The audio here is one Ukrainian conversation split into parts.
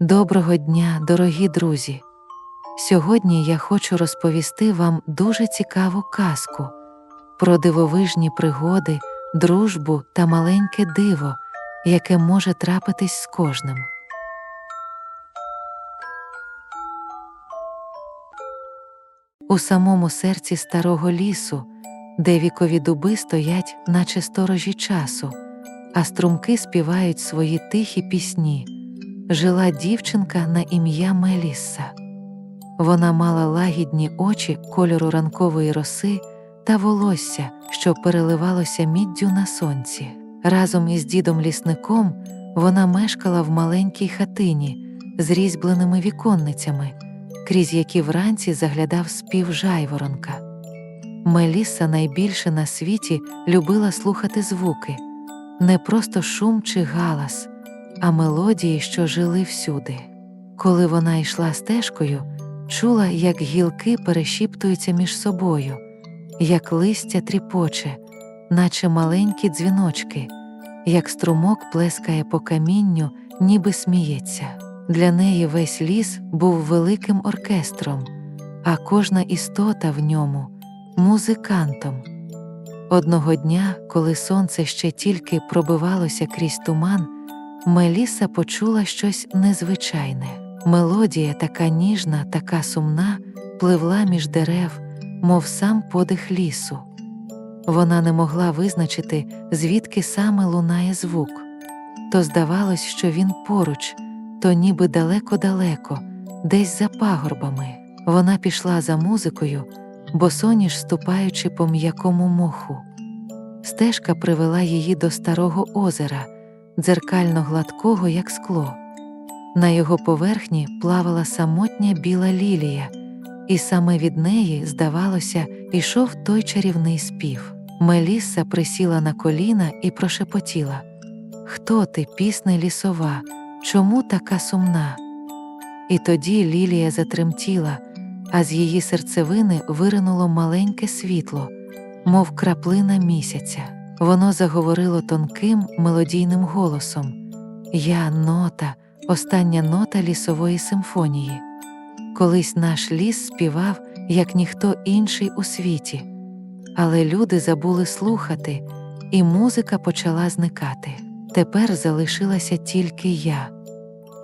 Доброго дня, дорогі друзі! Сьогодні я хочу розповісти вам дуже цікаву казку про дивовижні пригоди, дружбу та маленьке диво, яке може трапитись з кожним. У самому серці старого лісу, де вікові дуби стоять, наче сторожі часу, а струмки співають свої тихі пісні жила дівчинка на ім'я Мелісса. Вона мала лагідні очі кольору ранкової роси та волосся, що переливалося міддю на сонці. Разом із дідом лісником вона мешкала в маленькій хатині з різьбленими віконницями, крізь які вранці заглядав спів жайворонка. Мелісса найбільше на світі любила слухати звуки, не просто шум чи галас а мелодії, що жили всюди. Коли вона йшла стежкою, чула, як гілки перешіптуються між собою, як листя тріпоче, наче маленькі дзвіночки, як струмок плескає по камінню, ніби сміється. Для неї весь ліс був великим оркестром, а кожна істота в ньому музикантом. Одного дня, коли сонце ще тільки пробивалося крізь туман, Меліса почула щось незвичайне. Мелодія, така ніжна, така сумна, пливла між дерев, мов сам подих лісу. Вона не могла визначити, звідки саме лунає звук. То здавалось, що він поруч, то ніби далеко-далеко, десь за пагорбами. Вона пішла за музикою, босоніж ступаючи по м'якому моху. Стежка привела її до старого озера дзеркально гладкого, як скло. На його поверхні плавала самотня біла лілія, і саме від неї, здавалося, ішов той чарівний спів. Мелісса присіла на коліна і прошепотіла Хто ти, пісне лісова, чому така сумна? І тоді Лілія затремтіла, а з її серцевини виринуло маленьке світло, мов краплина місяця. Воно заговорило тонким мелодійним голосом Я нота, остання нота лісової симфонії. Колись наш ліс співав, як ніхто інший у світі, але люди забули слухати, і музика почала зникати. Тепер залишилася тільки я.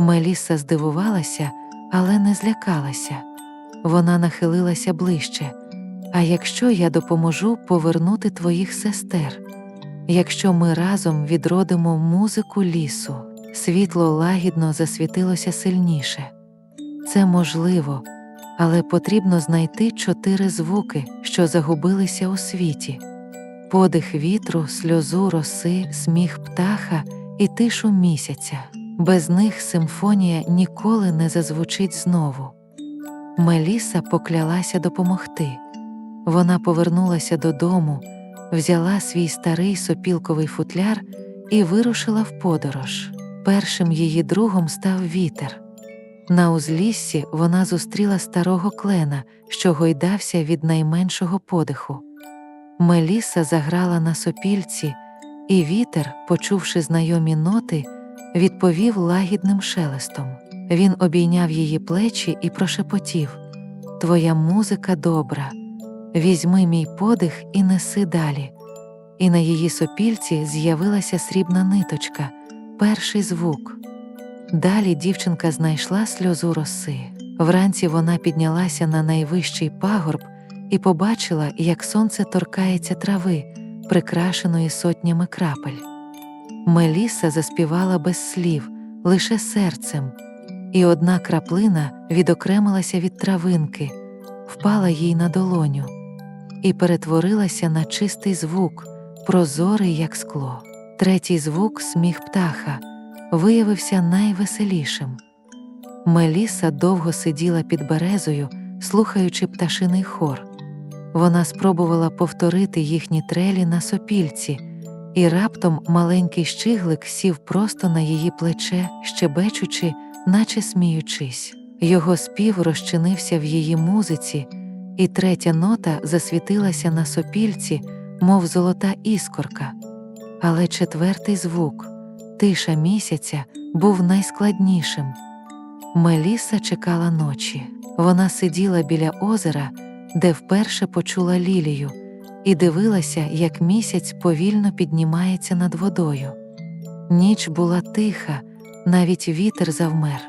Меліса здивувалася, але не злякалася. Вона нахилилася ближче. А якщо я допоможу повернути твоїх сестер? Якщо ми разом відродимо музику лісу, світло лагідно засвітилося сильніше. Це можливо, але потрібно знайти чотири звуки, що загубилися у світі: подих вітру, сльозу роси, сміх птаха і тишу місяця. Без них симфонія ніколи не зазвучить знову. Меліса поклялася допомогти. Вона повернулася додому взяла свій старий сопілковий футляр і вирушила в подорож. Першим її другом став вітер. На узліссі вона зустріла старого клена, що гойдався від найменшого подиху. Меліса заграла на сопільці, і вітер, почувши знайомі ноти, відповів лагідним шелестом. Він обійняв її плечі і прошепотів Твоя музика добра. Візьми мій подих і неси далі. І на її сопільці з'явилася срібна ниточка, перший звук. Далі дівчинка знайшла сльозу роси. Вранці вона піднялася на найвищий пагорб і побачила, як сонце торкається трави, прикрашеної сотнями крапель. Меліса заспівала без слів, лише серцем, і одна краплина відокремилася від травинки, впала їй на долоню і перетворилася на чистий звук, прозорий, як скло. Третій звук, сміх птаха, виявився найвеселішим. Меліса довго сиділа під березою, слухаючи пташиний хор. Вона спробувала повторити їхні трелі на сопільці, і раптом маленький щиглик сів просто на її плече, щебечучи, наче сміючись. Його спів розчинився в її музиці і третя нота засвітилася на сопільці, мов золота іскорка. Але четвертий звук, тиша місяця, був найскладнішим. Меліса чекала ночі. Вона сиділа біля озера, де вперше почула лілію, і дивилася, як місяць повільно піднімається над водою. Ніч була тиха, навіть вітер завмер.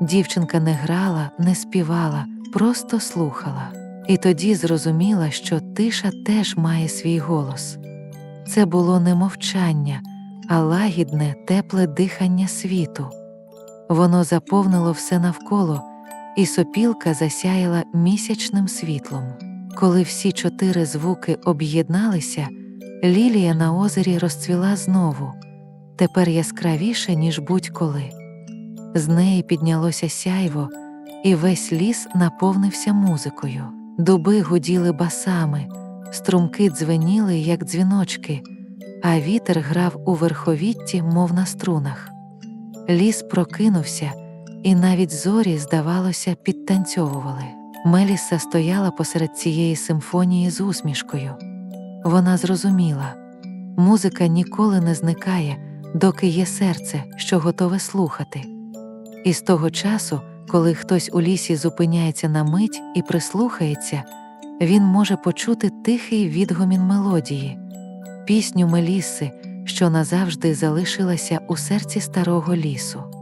Дівчинка не грала, не співала, просто слухала. І тоді зрозуміла, що тиша теж має свій голос. Це було не мовчання, а лагідне, тепле дихання світу. Воно заповнило все навколо, і сопілка засяяла місячним світлом. Коли всі чотири звуки об'єдналися, лілія на озері розцвіла знову, тепер яскравіше, ніж будь-коли. З неї піднялося сяйво, і весь ліс наповнився музикою. Дуби гуділи басами, струмки дзвеніли, як дзвіночки, а вітер грав у верховітті, мов на струнах. Ліс прокинувся, і навіть зорі, здавалося, підтанцьовували. Меліса стояла посеред цієї симфонії з усмішкою. Вона зрозуміла музика ніколи не зникає, доки є серце, що готове слухати. І з того часу, коли хтось у лісі зупиняється на мить і прислухається, він може почути тихий відгомін мелодії, пісню Меліси, що назавжди залишилася у серці старого лісу.